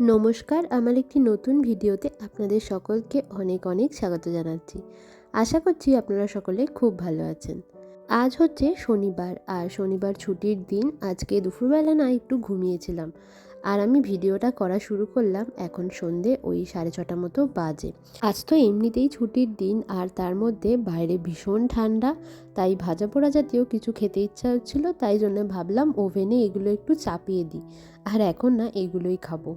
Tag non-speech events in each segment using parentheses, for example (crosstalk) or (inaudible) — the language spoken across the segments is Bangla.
নমস্কার, আমার একটি নতুন ভিডিওতে আপনাদের সকলকে অনেক অনেক স্বাগত জানাচ্ছি। আশা করছি আপনারা সকলে খুব ভালো আছেন। আজ হচ্ছে শনিবার, আর শনিবার ছুটির দিন। আজকে দুপুরবেলা না একটু ঘুমিয়েছিলাম। আর আমি ভিডিওটা করা শুরু করলাম এখন সন্ধে ওই সাড়ে ছটা মতো বাজে। আজ তো এমনিতেই ছুটির দিন আর তার মধ্যে বাইরে ভীষণ ঠান্ডা, তাই ভাজা পোড়া জাতীয় কিছু খেতে ইচ্ছা হচ্ছিল, তাই জন্য ভাবলাম ওভেনে এগুলো একটু চাপিয়ে দিই। আর এখন না এগুলোই খাব।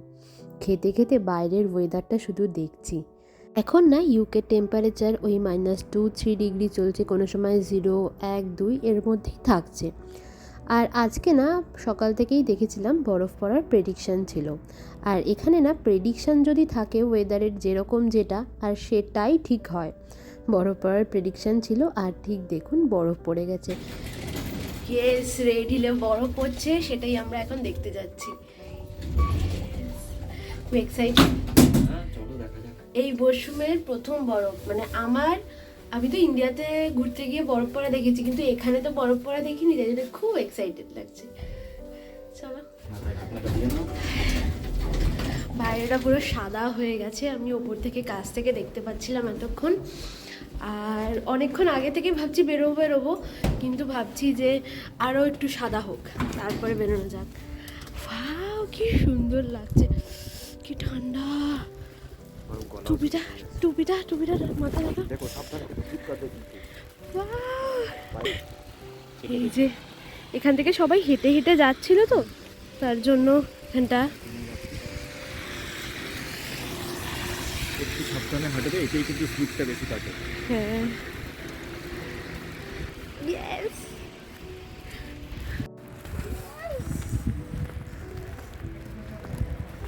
খেতে খেতে বাইরের ওয়েদারটা শুধু দেখছি। এখন না ইউকে টেম্পারেচার ওই মাইনাস টু থ্রি ডিগ্রি চলছে, কোনো সময় জিরো এক, দুই এর মধ্যেই থাকছে। আর আজকে না সকাল থেকেই দেখেছিলাম বরফ পড়ার প্রেডিকশান ছিল। আর এখানে না প্রেডিকশান যদি থাকে ওয়েদারের যেরকম যেটা আর সেটাই ঠিক হয়। বরফ পড়ার প্রেডিকশান ছিল আর ঠিক দেখুন বরফ পড়ে গেছে। ইয়েস রেড হিলে বরফ পড়ছে সেটাই আমরা এখন দেখতে যাচ্ছি। এক্সাইটেড হ্যাঁ চলো দেখা যাক। এই মরশুমের প্রথম বরফ মানে আমার আমি তো ইন্ডিয়াতে ঘুরতে গিয়ে বরফ পড়া দেখেছি, কিন্তু এখানে তো বরফ পড়া দেখিনি, তাই জন্য খুব এক্সাইটেড লাগছে। চলো। বাইরেটা পুরো সাদা হয়ে গেছে, আমি ওপর থেকে কাছ থেকে দেখতে পাচ্ছিলাম এতক্ষণ। আর অনেকক্ষণ আগে থেকে ভাবছি বেরোবো বেরোবো, কিন্তু ভাবছি যে আরও একটু সাদা হোক, তারপরে বেরোনো যাক। কি সুন্দর লাগছে, কি ঠান্ডা। টুপিটা টুপিটা টুপিটা রাখা। দেখো! এই যে এখান থেকে সবাই হেঁটে হেঁটে যাচ্ছিল তো তার জন্য এখানটা একটু সাবধানে হাঁটবে এটাই কিন্তু স্লিপটা বেশি কাটে। হ্যাঁ। ইয়েস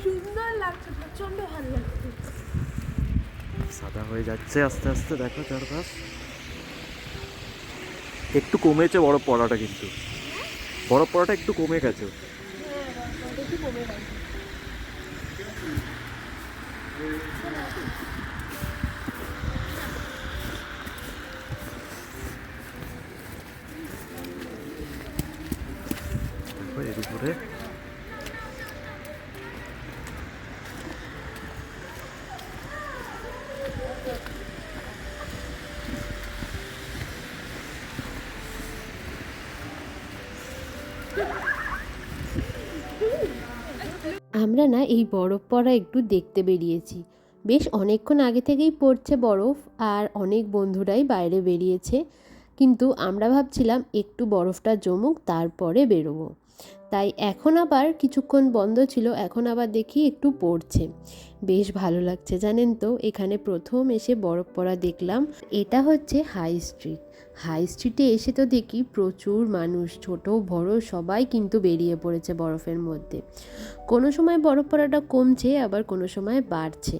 সুন্দর লাগছে প্রচণ্ড ভালো লাগছে। সাদা হয়ে যাচ্ছে আস্তে আস্তে, দেখো চারপাশ। একটু কমেছে বরফ পড়াটা কিন্তু। বরফ পড়াটা একটু কমে গেছে। এর উপরে। আমরা না এই বরফ পড়া একটু দেখতে বেরিয়েছি। বেশ অনেকক্ষণ আগে থেকেই পড়ছে বরফ আর অনেক বন্ধুরাই বাইরে বেরিয়েছে। কিন্তু আমরা ভাবছিলাম একটু বরফটা জমুক, তারপরে বেরোবো। তাই এখন আবার কিছুক্ষণ বন্ধ ছিল, এখন আবার দেখি একটু পড়ছে। বেশ ভালো লাগছে, জানেন তো, এখানে প্রথম এসে বরফ পড়া দেখলাম। এটা হচ্ছে হাই স্ট্রিট। হাই স্ট্রিটে এসে তো দেখি প্রচুর মানুষ, ছোট, বড়, সবাই কিন্তু বেরিয়ে পড়েছে বরফের মধ্যে। কোনো সময় বরফ পড়াটা কমছে, আবার কোনো সময় বাড়ছে।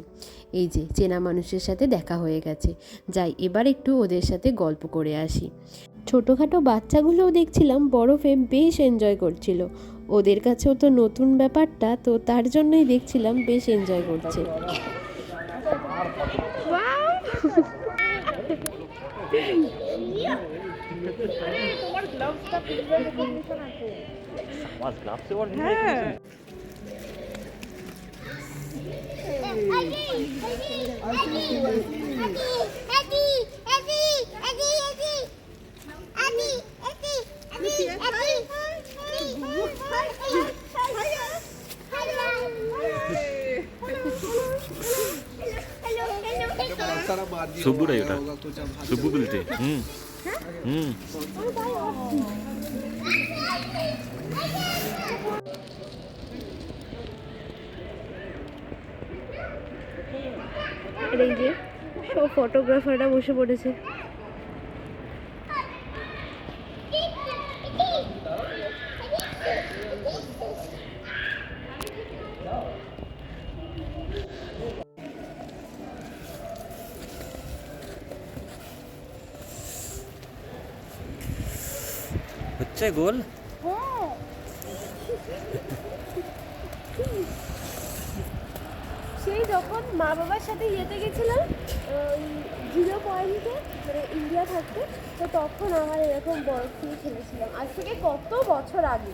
এই যে, চেনা মানুষের সাথে দেখা হয়ে গেছে। যাই, এবার একটু ওদের সাথে গল্প করে আসি। ছোটোখাটো বাচ্চাগুলোও দেখছিলাম বরফে বেশ এনজয় করছিল। ওদের কাছেও তো নতুন ব্যাপারটা, তো তার জন্যই দেখছিলাম বেশ এনজয় করছে। (laughs) আমার গ্লাভসে সুব্বুরাই ওটা সুব্বু বলতে হুম হুম এই যে সব ফটোগ্রাফাররা বসে পড়েছে। হচ্ছে গোল? সেই যখন মা বাবার সাথে ইয়েতে গেছিলাম জিরো পয়েন্টে মানে ইন্ডিয়া থাকতে তো তখন আমার এরকম বরফ দিয়ে খেলেছিলাম। আজ থেকে কত বছর আগে?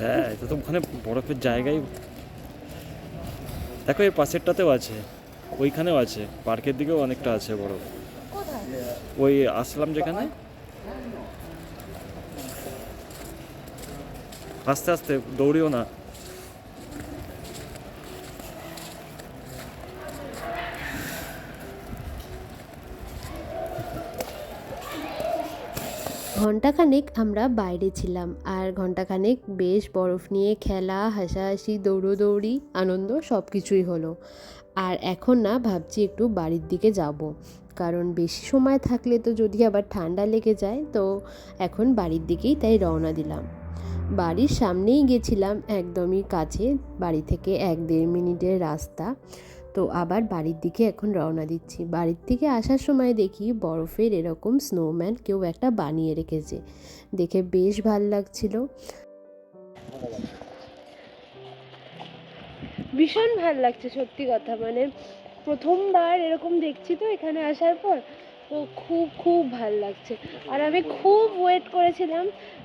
হ্যাঁ তো ওখানে বরফের জায়গায়। দেখো এর পাশেরটাতেও আছে। ওইখানেও আছে। পার্কের দিকেও অনেকটা আছে কোথায়? ওই আসলাম যেখানে? আস্তে ঘন্টাখানেক আমরা বাইরে ছিলাম আর ঘন্টাখানেক বেশ বরফ নিয়ে খেলা, হাসাহাসি, দৌড়োদৌড়ি, আনন্দ সব কিছুই হলো। আর এখন না ভাবছি একটু বাড়ির দিকে যাব। কারণ বেশি সময় থাকলে তো যদি আবার ঠান্ডা লেগে যায়, তো এখন বাড়ির দিকেই তাই রওনা দিলাম। বাড়ির সামনেই গেছিলাম একদমই কাছে, বাড়ি থেকে এক দেড় মিনিটের রাস্তা। তো আবার বাড়ির দিকে এখন রওনা দিচ্ছি। বাড়ির থেকে আসার সময় দেখি বরফের এরকম স্নোম্যান কেউ একটা বানিয়ে রেখেছে। দেখে বেশ ভালো লাগছিল। ভীষণ ভালো লাগছে সত্যি কথা। মানে প্রথমবার এরকম দেখছি তো এখানে আসার পর। তো খুব খুব ভালো লাগছে। আর আমি খুব ওয়েট করেছিলাম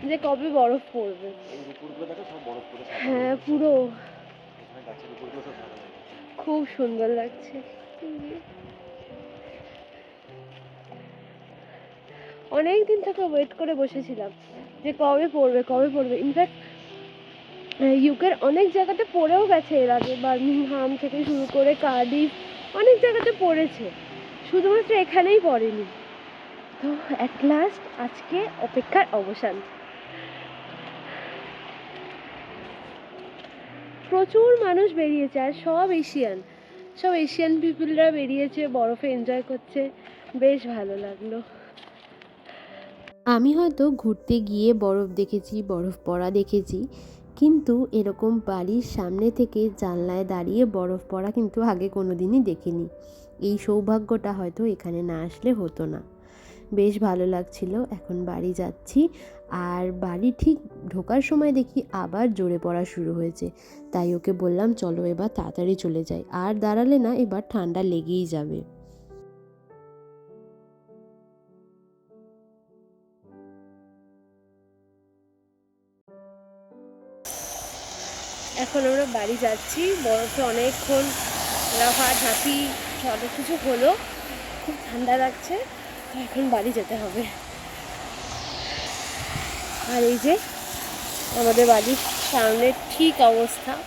যে কবে বরফ পড়বে। হ্যাঁ পুরো। খুব সুন্দর লাগছে। অনেক দিন থেকে ওয়েট করে বসেছিলাম যে কবে পড়বে কবে পড়বে। ইনফ্যাক্ট ইউকের অনেক জায়গাতে পড়েও গেছে এর আগে বার্মিংহাম থেকে শুরু করে কার্ডিফ অনেক জায়গাতে পড়েছে। শুধুমাত্র এখানেই পড়েনি। তো অ্যাট লাস্ট আজকে অপেক্ষার অবসান। প্রচুর মানুষ বেরিয়েছে আর সব এশিয়ান। সব এশিয়ান পিপলরা বেরিয়েছে, বরফে এনজয় করছে। বেশ ভালো লাগল। আমি হয়তো ঘুরতে গিয়ে বরফ দেখেছি, বরফ পড়া দেখেছি, কিন্তু এরকম বাড়ির সামনে থেকে জানলায় দাঁড়িয়ে বরফ পড়া কিন্তু আগে কোনো দিনই দেখিনি। এই সৌভাগ্যটা হয়তো এখানে না আসলে হতো না। বেশ ভালো লাগছিল, এখন বাড়ি যাচ্ছি। আর বাড়ি ঠিক ঢোকার সময় দেখি আবার জোরে পড়া শুরু হয়েছে। তাই ওকে বললাম, চলো এবার তাড়াতাড়ি চলে যাই। আর দাঁড়ালে না, এবার ঠান্ডা লেগেই যাবে। এখন আমরা বাড়ি যাচ্ছি। বরফে অনেকক্ষণ লাফা ঝাঁপি অনেক কিছু হলো। খুব ঠান্ডা লাগছে এখন বাড়ি যেতে হবে। আর এই যে, আমাদের বাড়ির সামনে ঠিক অবস্থা।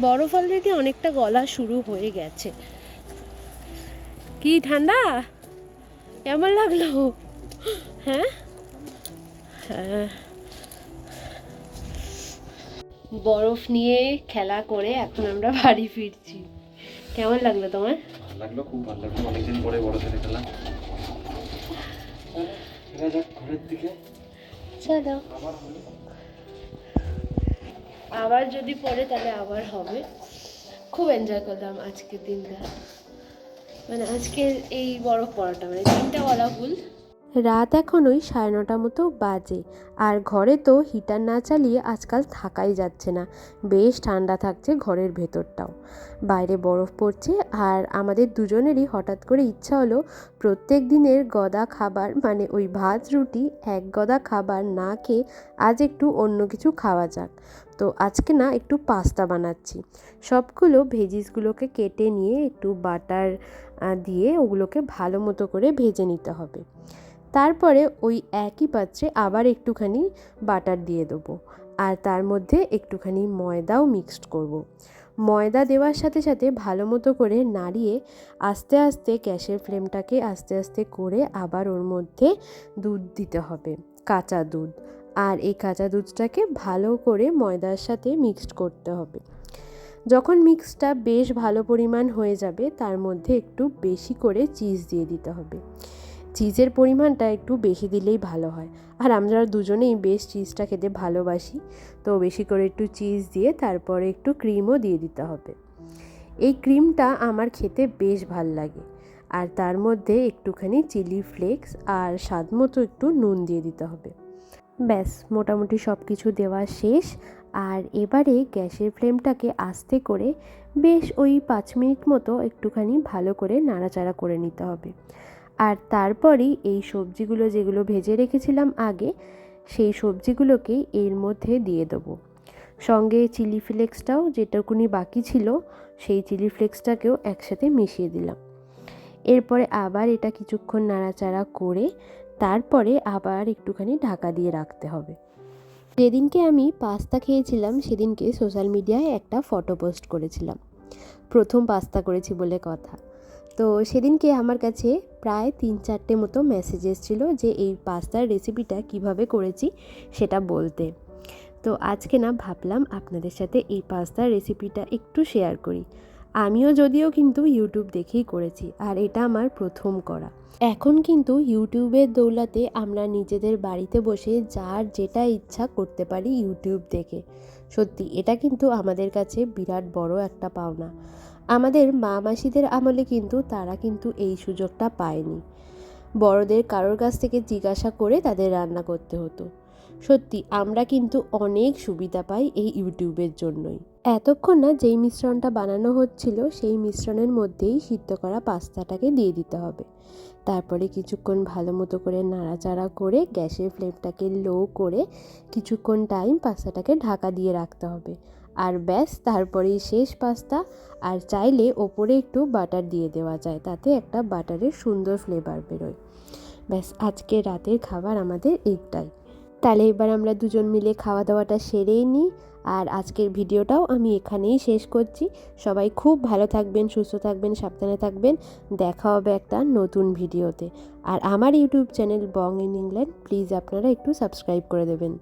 বরফ অলরেডি অনেকটা গলা শুরু হয়ে গেছে। কি ঠান্ডা? কেমন লাগল? হ্যাঁ? বরফ নিয়ে খেলা করে এখন আমরা বাড়ি ফিরছি। কেমন লাগল তোমার? ভালো লাগল খুব ভালো লাগল। অনেকদিন পরে বড় ছেলে খেলা ঘরের দিকে। চলো। আবার যদি পড়ে তাহলে আবার হবে। খুব এনজয় করলাম আজকের দিনটা। মানে আজকের এই বরফ পড়াটা মানে দিনটা বলা ভুল। রাত এখন ওই সাড়ে নটা মতো বাজে। আর ঘরে তো হিটার না চালিয়ে আজকাল থাকাই যাচ্ছে না। বেশ ঠান্ডা থাকছে ঘরের ভেতরটাও। বাইরে বরফ পড়ছে আর আমাদের দুজনেরই হঠাৎ করে ইচ্ছা হলো প্রত্যেক দিনের গদা খাবার মানে ওই ভাত, রুটি, এক গদা খাবার না খেয়ে আজ একটু অন্য কিছু খাওয়া যাক। তো আজকে না একটু পাস্তা বানাচ্ছি। সবগুলো ভেজিসগুলোকে কেটে নিয়ে একটু বাটার দিয়ে ওগুলোকে ভালো মতো করে ভেজে নিতে হবে। তারপরে ওই একই পাত্রে আবার একটুখানি বাটার দিয়ে দেবো আর তার মধ্যে একটুখানি ময়দাও মিক্সড করব। ময়দা দেওয়ার সাথে সাথে ভালো মতো করে নাড়িয়ে আস্তে আস্তে গ্যাসের ফ্লেমটাকে আস্তে আস্তে করে আবার ওর মধ্যে দুধ দিতে হবে, কাঁচা দুধ। আর এই কাঁচা দুধটাকে ভালো করে ময়দার সাথে মিক্সড করতে হবে। যখন মিক্সটা বেশ ভালো পরিমাণ হয়ে যাবে, তার মধ্যে একটু বেশি করে চিজ দিয়ে দিতে হবে। চিজের পরিমাণটা একটু বেশি দিলেই ভালো হয়। আর আমরা দুজনেই বেশ চিজটা খেতে ভালোবাসি। তো বেশি করে একটু চিজ দিয়ে তারপরে একটু ক্রিমও দিয়ে দিতে হবে। এই ক্রিমটা আমার খেতে বেশ ভালো লাগে। আর তার মধ্যে একটুখানি চিলি ফ্লেক্স আর স্বাদ মতো একটু নুন দিয়ে দিতে হবে। ব্যাস, মোটামুটি সব কিছু দেওয়া শেষ। আর এবারে গ্যাসের ফ্লেমটাকে আস্তে করে বেশ ওই পাঁচ মিনিট মতো একটুখানি ভালো করে নাড়াচাড়া করে নিতে হবে। আর তারপরেই এই সবজিগুলো যেগুলো ভেজে রেখেছিলাম আগে, সেই সবজিগুলোকে এর মধ্যে দিয়ে দেবো। সঙ্গে চিলি ফ্লেক্সটাও যেটুকুনি বাকি ছিল, সেই চিলি ফ্লেক্সটাকেও একসাথে মিশিয়ে দিলাম। এরপরে আবার এটা কিছুক্ষণ নাড়াচাড়া করে, তারপরে আবার একটুখানি ঢাকা দিয়ে রাখতে হবে। যেদিনকে আমি পাস্তা খেয়েছিলাম, সেদিনকে সোশ্যাল মিডিয়ায় একটা ফটো পোস্ট করেছিলাম। প্রথম পাস্তা করেছি বলে কথা। তো সেদিনকে আমার কাছে প্রায় তিন চারটে মতো মেসেজ এসেছিল যে এই পাস্তার রেসিপিটা কীভাবে করেছি সেটা বলতে। তো আজকে না ভাবলাম আপনাদের সাথে এই পাস্তার রেসিপিটা একটু শেয়ার করি। আমিও যদিও কিন্তু ইউটিউব দেখেই করেছি, আর এটা আমার প্রথম করা। এখন কিন্তু ইউটিউবের দৌলাতে আমরা নিজেদের বাড়িতে বসে যার যেটা ইচ্ছা করতে পারি ইউটিউব দেখে। সত্যি, এটা কিন্তু আমাদের কাছে বিরাট বড় একটা পাওনা। আমাদের মা মাসিদের আমলে কিন্তু তারা কিন্তু এই সুযোগটা পায়নি। বড়দের কারোর কাছ থেকে জিজ্ঞাসা করে তাদের রান্না করতে হতো। সত্যি, আমরা কিন্তু অনেক সুবিধা পাই এই ইউটিউবের জন্যই। এতক্ষণ না যেই মিশ্রণটা বানানো হচ্ছিল, সেই মিশ্রণের মধ্যেই সিদ্ধ করা পাস্তাটাকে দিয়ে দিতে হবে। তারপরে কিছুক্ষণ ভালো মতো করে নাড়াচাড়া করে গ্যাসের ফ্লেমটাকে লো করে কিছুক্ষণ টাইম পাস্তাটাকে ঢাকা দিয়ে রাখতে হবে। আর ব্যাস, তারপরেই শেষ পাস্তা। আর চাইলে ওপরে একটু বাটার দিয়ে দেওয়া যায়, তাতে একটা বাটারের সুন্দর ফ্লেভার বেরোয়। ব্যাস আজকে রাতের খাবার আমাদের এইটাই। তাহলে এবার আমরা দুজন মিলে খাওয়া দাওয়াটা সেরেই নিই। আর আজকের ভিডিওটাও আমি এখানেই শেষ করছি। সবাই খুব ভালো থাকবেন, সুস্থ থাকবেন, সাবধানে থাকবেন। দেখা হবে একটা নতুন ভিডিওতে। আর আমার YouTube channel Bong in England, please আপনারা একটু সাবস্ক্রাইব করে দেবেন।